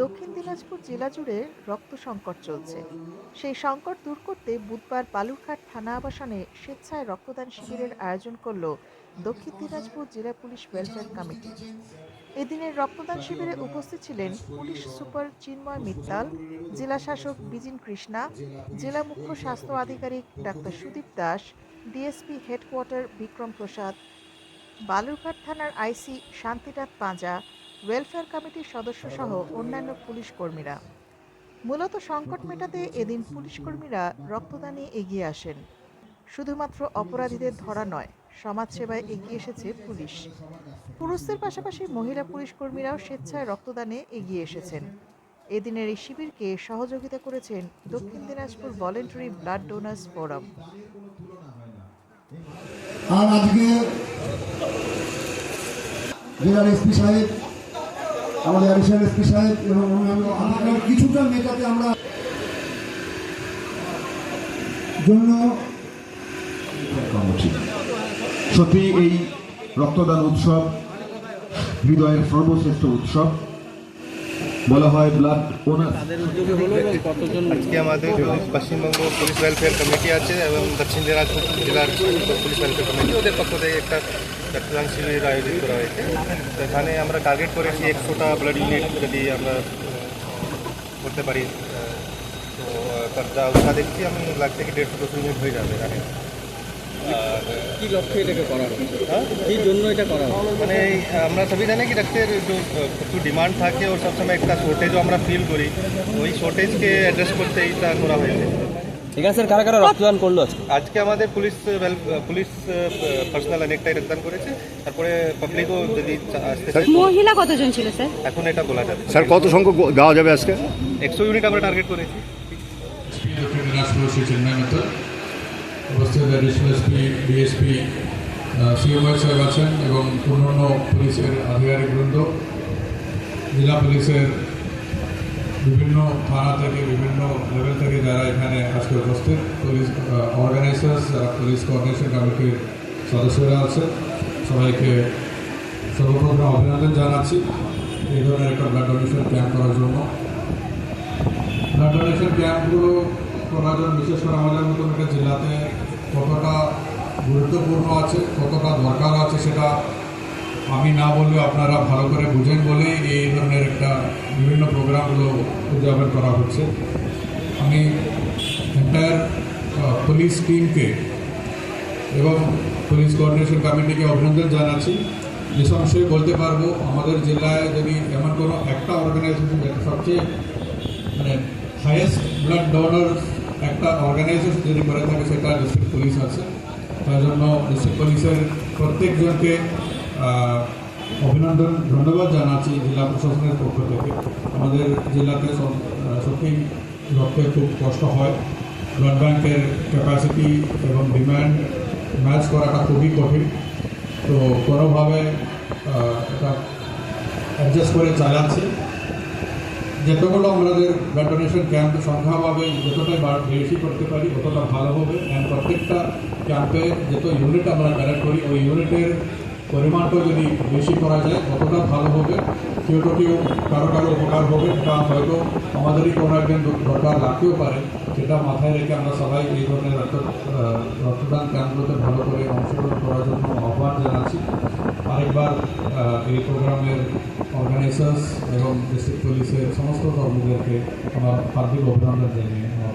দক্ষিণ দিনাজপুর জেলা জুড়ে রক্ত সংকট চলছে। সেই সংকট দূর করতে বুধবার বালুরঘাট থানা আবাসনে স্বেচ্ছায় রক্তদান শিবিরের আয়োজন করল দক্ষিণ দিনাজপুর জেলা পুলিশ ওয়েলফেয়ার কমিটি। এদিনের রক্তদান শিবিরে উপস্থিত ছিলেন পুলিশ সুপার চিন্ময় মিত্তাল, জেলা শাসক বিজিন কৃষ্ণা, জেলা মুখ্য স্বাস্থ্য আধিকারিক doctor Sudip Das, DSP headquarter Bikram Prasad, Balurghat থানার আইসি শান্তিনাথ পাঁজা ওয়েলফেয়ার কমিটির সদস্য সহ অন্যান্য পুলিশ কর্মীরা। মূলত সংকট মেটাতে এদিন পুলিশ কর্মীরা রক্তদানে এগিয়ে আসেন। শুধুমাত্র অপরাধীদের ধরা নয়, সমাজসেবায় এগিয়ে এসেছে পুলিশ। পুরুষদের পাশাপাশি মহিলা পুলিশ কর্মীরাও স্বেচ্ছায় রক্তদানে এগিয়ে এসেছেন। এদিনের এই শিবিরকে সহযোগিতা করেছেন দক্ষিণ Dinajpur voluntary blood donors forum. আর আজকে জেলার এসপি সাহেব আমাদের অ্যাডিশনাল এসপি সাহেব এবং অন্যান্য কিছুটা মেটাতে আমরা জন্য সত্যি এই রক্তদান উৎসব হৃদয়ের সর্বশ্রেষ্ঠ উৎসব। বলা হয় ব্লাড ওনার। আজকে আমাদের পশ্চিমবঙ্গ পুলিশ ওয়েলফেয়ার কমিটি আছে এবং দক্ষিণ দিনাজপুর জেলার পুলিশ ওয়েলফেয়ার কমিটি ওদের পক্ষ থেকে একটা রক্তদান শিবির আয়োজিত করা হয়েছে এখানে আমরা টার্গেট করেছি একশোটা ব্লাড ইউনিট যদি আমরা করতে পারি। তো তার যা উৎসাহ দেখছি আমি লাগছে কি দেড়শো দুশো ইউনিট হয়ে যাবে এখানে। আর কি লক্ষ্যে এটাকে করা হচ্ছে হ্যাঁ? কি জন্য এটা করা মানে আমরা সবই জানি কি ডাক্তার একটু ডিমান্ড থাকে ওর সবসময় একটা শর্টেজও আমরা ফিল করি। ওই শর্টেজকে অ্যাড্রেস করতে এইটা করা হয়েছে। এখানে স্যার কারা কারা রক্তদান করল আজকে? আজকে আমাদের পুলিশ পুলিশ পার্সোনাল অনেকটাই রক্তদান করেছে। তারপরে পাবলিকও যদি মহিলা কতজন ছিল স্যার? এখন এটা বলা যাবে। স্যার কত সংখ্যক দেওয়া যাবে আজকে? একশো ইউনিট আমরা টার্গেট করেছি। মিত্র উপস্থিত এসপি ডিএসপি সিএমআই সাহেব আছেন এবং অন্যান্য পুলিশের আধিকারিকবৃন্দ জেলা পুলিশের বিভিন্ন থানা থেকে, বিভিন্ন লেভেল থেকে যারা এখানে আজকে উপস্থিত, পুলিশ অর্গানাইজার্স পুলিশ কোঅর্ডিনেশন কমিটির সদস্যরা আছেন সবাইকে সর্বপ্রথম অভিনন্দন জানাচ্ছি এই ধরনের একটা ব্লাড ডোনেশন ক্যাম্প করার জন্য। ব্লাড ডোনেশন ক্যাম্পগুলো করার জন্য বিশেষ করে আমাদের মতন একটা জেলাতে কতটা গুরুত্বপূর্ণ আছে, কতটা দরকার আছে সেটা আমি না বললেও আপনারা ভালো করে বুঝেন বলেই এই ধরনের একটা বিভিন্ন প্রোগ্রামগুলো উদযাপন করা হচ্ছে। আমি এন্টায়ার পুলিশ টিমকে এবং পুলিশ কোঅর্ডিনেশন কমিটিকে অভিনন্দন জানাচ্ছি। নিঃসংশয়ে বলতে পারব, আমাদের জেলায় যদি এমন কোনো একটা অর্গানাইজেশন সবচেয়ে মানে হাইয়েস্ট ব্লাড ডোনার একটা অর্গানাইজেশন যদি করে থাকে, সেটা ডিস্ট্রিক্ট পুলিশ আছে। তার জন্য ডিস্ট্রিক্ট পুলিশের প্রত্যেকজনকে অভিনন্দন ধন্যবাদ জানাচ্ছি জেলা প্রশাসনের পক্ষ থেকে। আমাদের জেলাতে সব আহ, সত্যি রক্তের খুব কষ্ট হয়। ব্লাড ব্যাংকের ক্যাপাসিটি এবং ডিম্যান্ড ম্যাচ করাটা খুবই কঠিন। তো কোনোভাবে এটা অ্যাডজাস্ট করে চালাচ্ছে। যতগুলো আমাদের ব্লাড ডোনেশন ক্যাম্প সংখ্যাভাবে যতটাই বেশি করতে পারি ততটা ভালো হবে। অ্যান্ড প্রত্যেকটা ক্যাম্পে যত ইউনিট আমরা কালেক্ট করি ওই ইউনিটের পরিমাণটাও যদি বেশি করা যায়, ততটা ভালো হবে। কেউ তো কেউ কারও কারও উপকার হবে এটা হয়তো আমাদেরই কোনো একদিন দরকার লাগতেও পারে। সেটা মাথায় রেখে আমরা সবাই এই ধরনের রক্ত রক্তদান ক্যাম্পগুলোতে ভালো করে অংশগ্রহণ করার জন্য আহ্বান জানাচ্ছি। আরেকবার এই প্রোগ্রামের অর্গানাইজার্স এবং ডিস্ট্রিক্ট পুলিশের সমস্ত কর্মীদেরকে আমার হার্দিক অভিনন্দন জানিয়ে আমার